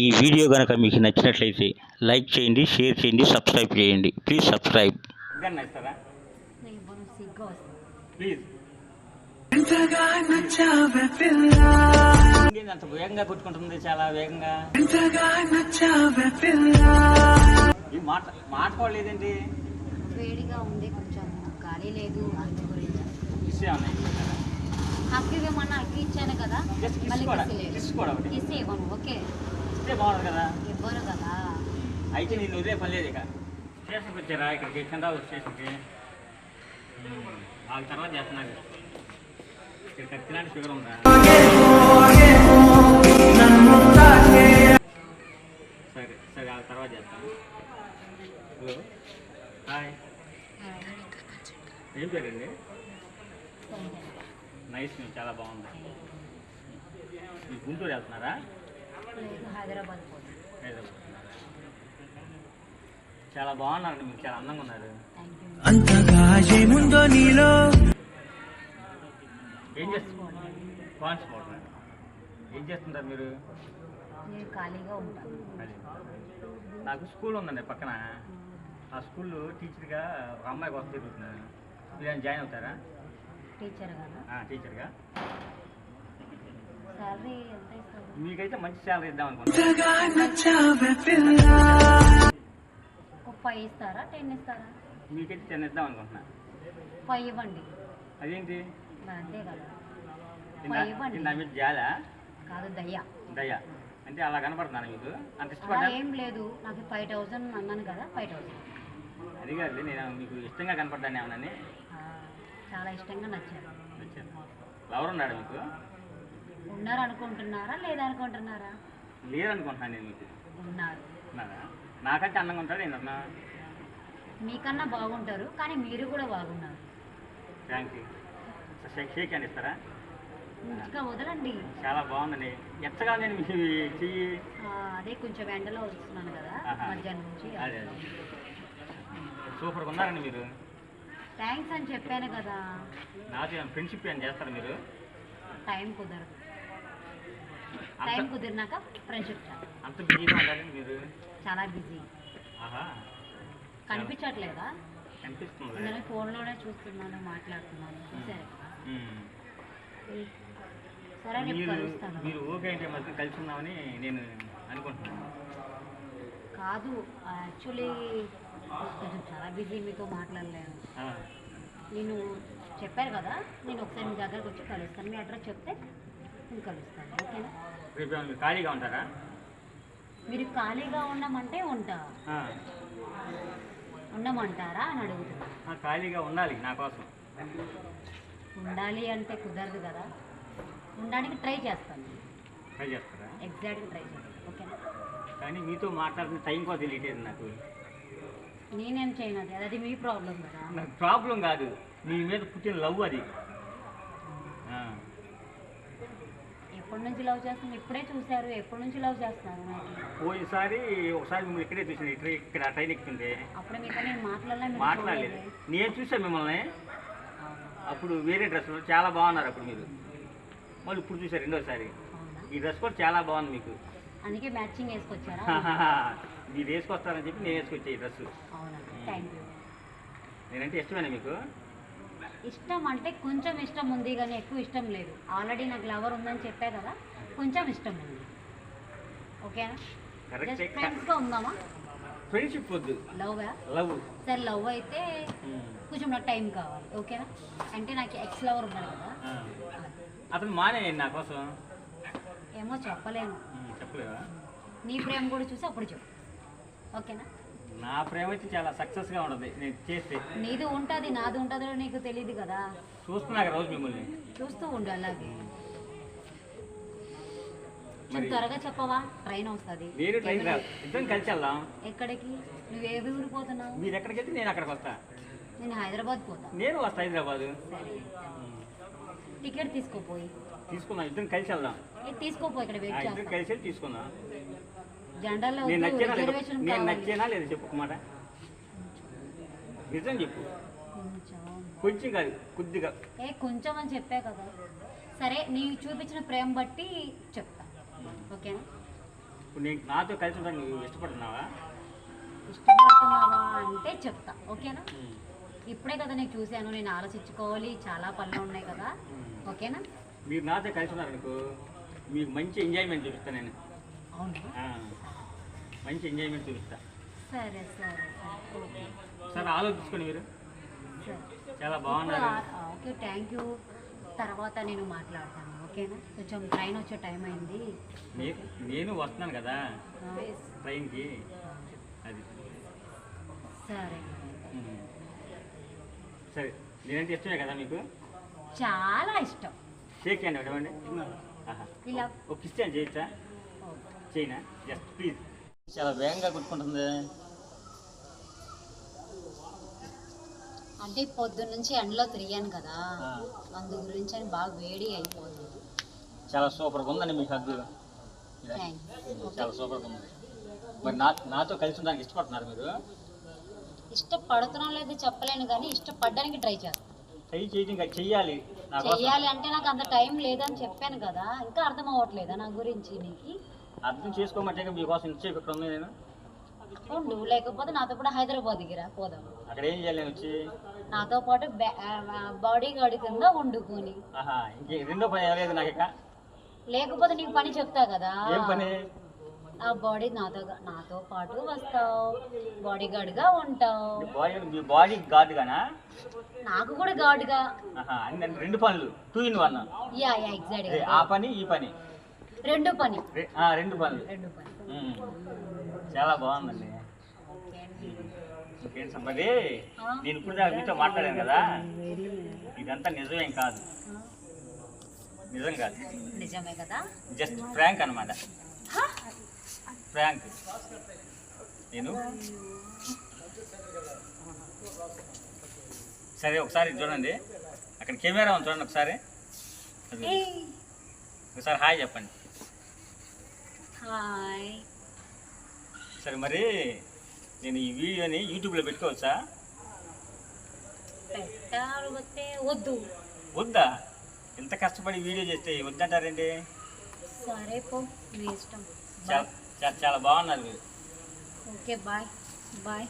ఈ వీడియో కనుక మీకు నచ్చినట్లయితే లైక్ చేయండి షేర్ చేయండి సబ్స్క్రైబ్ చేయండి. Please subscribe. అంత వేగంగా కొట్టుకుంటుంది చాలా వేగంగా. ఎంతగా నచ్చావే పిల్ల ఈ మాట మాట కూడా లేదేంటి వేడిగా ఉంది కొంచెం గాలి లేదు అందు గురించి ఇవ్వమన్నా హక్కు ఇచ్చాను కదా. మళ్ళీ. కిస్ ఇవ్వను ఓకే ఇస్తే కదా? అయితే నేను వదిలే పని లేదు ఇక. స్టేషన్కి వచ్చారా? ఇక్కడికి చంద్రాబాద్ స్టేషన్కి. వాళ్ళ తర్వాత చేస్తున్నారు ఇక్కడ ఖచ్చితంగా షుగర్ ఉందా? సరే సరే వాళ్ళ తర్వాత చేస్తాను. Hello hi. ఏం పేరండి? నైస్ మేము చాలా బాగుంది. గుంటూరు వెళ్తున్నారా? హైదరాబాద్. చాలా బాగున్నారండి మీరు చాలా అందంగా ఉన్నారు. అంతగా ఏముందో నీలో? ఏం చేస్తున్నారు ఏం చేస్తుంటారు మీరు? ఖాళీగా ఉంటాను. నాకు స్కూల్ ఉందండి పక్కన. ఆ స్కూల్లో టీచర్గా ఒక అమ్మాయి కోసం తిరుగుతున్నాను మీరు జాయిన్ అవుతారా? టీచర్ కదా? ఆ, టీచర్గా. శాలరీ ఎంత ఇస్తారు మీకైతే మంచి శాలరీ ఇద్దాం అనుకుంటున్నాను ఒక ఫైవ్ ఇస్తారా? టెన్ ఇస్తారా? మీకైతే టెన్ ఇద్దాం అనుకుంటున్నా. ఫైవ్ ఇవ్వండి. అదేంటి? అంతే కదా. ఫైవ్ ఇవ్వండి. ఇది నా మీద జాలా? కాదు దయ్యా దయ. అంటే అలా కనపడుతున్నాను మీకు అంత ఇష్టపడ్డా? ఏం లేదు. నాకు ఫైవ్ థౌజండ్ అన్నాను కదా ఫైవ్ థౌజండ్ అది కాదు నేను మీకు ఇష్టంగా కనపడ్డాను ఏమన్నా. చాలా ఇష్టంగా నచ్చారు. వచ్చాను ఎవరు ఉన్నాడు మీకు? ఉన్నారు అనుకుంటున్నారా లేదా అనుకుంటున్నారా లేరు అనుకుంటున్నాను నేను. మీకు ఉన్నారు. ఉన్నారా? నాకంటే అందంగా ఉంటాడు ఏంటన్నా మీకన్నా బాగుంటారు కానీ మీరు కూడా బాగున్నారు. థ్యాంక్ యూ షేక్ షేక్ అని ఇస్తారా? ఇంకా వదలండి. చాలా బాగుందండి. ఎంతగా నేను మీ చెయ్యి. ఆ, అదే కొంచెం ఎండలో వస్తున్నాను కదా ఆహా. మధ్యాహ్నం నుంచి అదే అదే. సూపర్గా ఉన్నారండి మీరు. థ్యాంక్స్ అని చెప్పాను కదా. నాతో ఫ్రెండ్షిప్ ఏం చేస్తారు మీరు? టైం కుదరదు. టైం కుదిరినాక ఫ్రెండ్షిప్ అంత బిజీగా మీరు. చాలా బిజీ. ఆహా. కనిపించట్లేదా? కనిపిస్తుంది. నేను ఫోన్లోనే చూస్తున్నాను మాట్లాడుతున్నాను. సరే. సరే రేపు కలుస్తాను. మీరు ఓకే అంటే మాత్రం కలిసి ఉన్నామని నేను అనుకుంటున్నాను. కాదు యాక్చువల్లీ కొంచెం చాలా బిజీ మీతో మాట్లాడలేను. నేను చెప్పారు కదా నేను ఒకసారి మీ దగ్గరకు వచ్చి కలుస్తాను. మీ అడ్రస్ చెప్తే నేను కలుస్తాను. ఓకేనా? మీరు ఖాళీగా ఉంటారా? మీరు ఖాళీగా ఉండమంటే ఉంటా. ఉండమంటారా అని అడుగుతున్నా. ఖాళీగా ఉండాలి నా కోసం. ఉండాలి అంటే కుదరదు కదా. ఉండడానికి ట్రై చేస్తాను. ట్రై చేస్తారా? ఎగ్జాక్ట్గా ట్రై చేస్తాను. ఓకేనా కానీ మీతో మాట్లాడిన టైం కూడా తెలియట్లేదు నాకు. నేనేం చేయను అది. అది మీ ప్రాబ్లం కదా. నాకు ప్రాబ్లం కాదు. మీ మీద పుట్టిన లవ్ అది. ఆ, ఎప్పటి నుంచి లవ్ చేస్తాను ఇప్పుడే చూశారు. ఎప్పటి నుంచి లవ్ చేస్తున్నారు పోయినసారి ఒకసారి మిమ్మల్ని ఇక్కడే చూసిన ఇక్కడ ఇక్కడ ట్రైన్ ఎక్కుతుంటే అప్పుడే మీతో నేను మాట్లాడలేదు. చూడలేదు. నేను చూసాను మిమ్మల్ని? అప్పుడు వేరే డ్రెస్లో చాలా బాగున్నారు అప్పుడు మీరు. మళ్ళీ ఇప్పుడు చూసారు రెండోసారి. ఈ డ్రెస్ కూడా చాలా బాగుంది మీకు. అందుకే మ్యాచింగ్ వేసుకొచ్చారా? మీరు వేసుకొస్తారని చెప్పి నేను వేసుకొచ్చా ఈ డ్రెస్ నేనంటే ఇష్టమేనా మీకు? ఇష్టం అంటే కొంచెం ఇష్టం ఉంది కానీ ఎక్కువ ఇష్టం లేదు. ఆల్రెడీ నాకు లవర్ ఉందని చెప్పా కదా కొంచెం ఇష్టం ఉంది. ఓకేనా జస్ట్ ఫ్రెండ్స్గా ఉందామా? ఫ్రెండ్షిప్ వద్దు. లవ్ లవ్ సరే లవ్ అయితే కొంచెం నాకు టైం కావాలి. ఓకేనా అంటే నాకు ఎక్స్ లవర్ ఉన్నాడు కదా. అతను మానే నా కోసం. ఏమో చెప్పలేను. చెప్పలేవా నీ ప్రేమ కూడా చూసి అప్పుడు చెప్పు. ఓకేనా నా ప్రేమ అయితే చాలా సక్సెస్గా ఉండదు నేను చేస్తే. నీది ఉంటుంది నాది ఉంటుందో నీకు తెలియదు కదా? చూస్తున్నా కదా రోజు మిమ్మల్ని. చూస్తూ ఉండు అలాగే. మరి- త్వరగా చెప్పవా? ట్రైన్ వస్తుంది. నేను ట్రైన్ రాదు ఇద్దరం కలిసి వెళ్దాం. ఎక్కడికి? నువ్వు ఏ ఊరు పోతున్నావు? మీరు ఎక్కడికి వెళ్తే నేను అక్కడికి వస్తా. నేను హైదరాబాద్ పోతా. నేను వస్తా హైదరాబాదు. టికెట్ తీసుకోపోయి తీసుకుందాం ఇద్దరం కలిసి వెళ్దాం. ఏ తీసుకోపో ఇక్కడ ఇద్దరం కలిసి వెళ్ళి తీసుకుందాం. జనరల్లో నేను నచ్చేనా లేదా రిజర్వేషన్ నేను కావాలి. నచ్చేనా లేదా చెప్పు మాట. నిజం చెప్పు. కొంచెం. కొంచెం కాదు కొద్దిగా. ఏ కొంచెం అని చెప్పా కదా. సరే నీకు చూపించిన ప్రేమ బట్టి చెప్తా. ఓకేనా? ఇప్పుడు నేను నాతో కలిసి నువ్వు ఇష్టపడుతున్నావా? ఇష్టపడుతున్నావా అంటే చెప్తా. ఓకేనా? ఇప్పుడే కదా నేను చూశాను నేను ఆలోచించుకోవాలి చాలా పనులు ఉన్నాయి కదా. ఓకేనా? మీరు నాతో కలిసి ఉన్నారనుకో మీకు మంచి ఎంజాయ్మెంట్ చూపిస్తాను నేను. మంచి ఎంజాయ్మెంట్ చూపిస్తా. సరే సరే సరే. ఆలోచించుకోండి మీరు. చాలా బాగున్నారు. ఓకే థ్యాంక్ యూ తర్వాత నేను మాట్లాడతాను ఓకేనా? కొంచెం ట్రైన్ వచ్చే టైం అయింది. నేను వస్తున్నాను కదా ట్రైన్కి అది. సరే. సరే నేనంటే ఇష్టమే కదా మీకు? చాలా ఇష్టం. షేక్ అండి ఇవ్వండి. ఇలా ఒక క్రిస్టియన్ చేయొచ్చా. చేయనా? జస్ట్ ప్లీజ్ చాలా వేగంగా కొట్టుకుంటుంది. అంటే పొద్దున్న నుంచి ఎండలో తిరిగాను కదా. అందు గురించి అని బాగా వేడి అయిపోతుంది చాలా సూపర్గా ఉందండి మీ హగ్గు చాలా సూపర్గా ఉంది. మరి నా నాతో కలిసి ఉండడానికి ఇష్టపడుతున్నారు మీరు? ఇష్టపడుతున్నాం లేదు చెప్పలేను కానీ ఇష్టపడడానికి ట్రై చేస్తాను ట్రై చేయడం చెయ్యాలి అంటే నాకు అంత టైం లేదని చెప్పాను కదా ఇంకా అర్థం అవ్వట్లేదా నా గురించి నీకు? అర్థం చేసుకోమంటే మీకోసం ఇచ్చే ఇక్కడ ఉంది నేను. ఉండు లేకపోతే నాతో కూడా హైదరాబాద్ దిగిరా పోదాం. అక్కడ ఏం చేయాలి నేను వచ్చి? నాతో పాటు బాడీ గార్డ్ కింద వండుకొని. ఇంకే రెండో పని లేదు నాకు ఇక. లేకపోతే నీకు పని చెప్తా కదా. ఏం పని? ఆ బాడీ నాతో నాతో పాటు వస్తావు. బాడీ గార్డ్గా ఉంటావు. మీ బాడీ గార్డ్ గానా? నాకు కూడా గార్డ్గా. రెండు పనులు. Two in one. Yeah yeah exact ఆ పని ఈ పని. రెండు పని. రెండు పనులు. రెండు పని. చాలా బాగుందండి. ఇంకేం సంపది? నేను ఇప్పుడు దాకా మీతో మాట్లాడాను కదా? ఇదంతా నిజమేం కాదు. నిజం కాదు. నిజమే కదా? జస్ట్ ఫ్రాంక్ అనమాట? ఫ్రాంక్. నేను? సరే ఒకసారి చూడండి. అక్కడ కెమెరా ఉంది చూడండి ఒకసారి. ఒకసారి హాయ్ చెప్పండి. హాయ్ సరే మరి నేను ఈ వీడియోని యూట్యూబ్లో పెట్టుకోవచ్చా? వద్దు వద్దా. ఇంత కష్టపడి వీడియో చేస్తే వద్దంటారేంటి? సరే పో మీ ఇష్టం. చాలా బాగున్నారు మీరు. Okay bye bye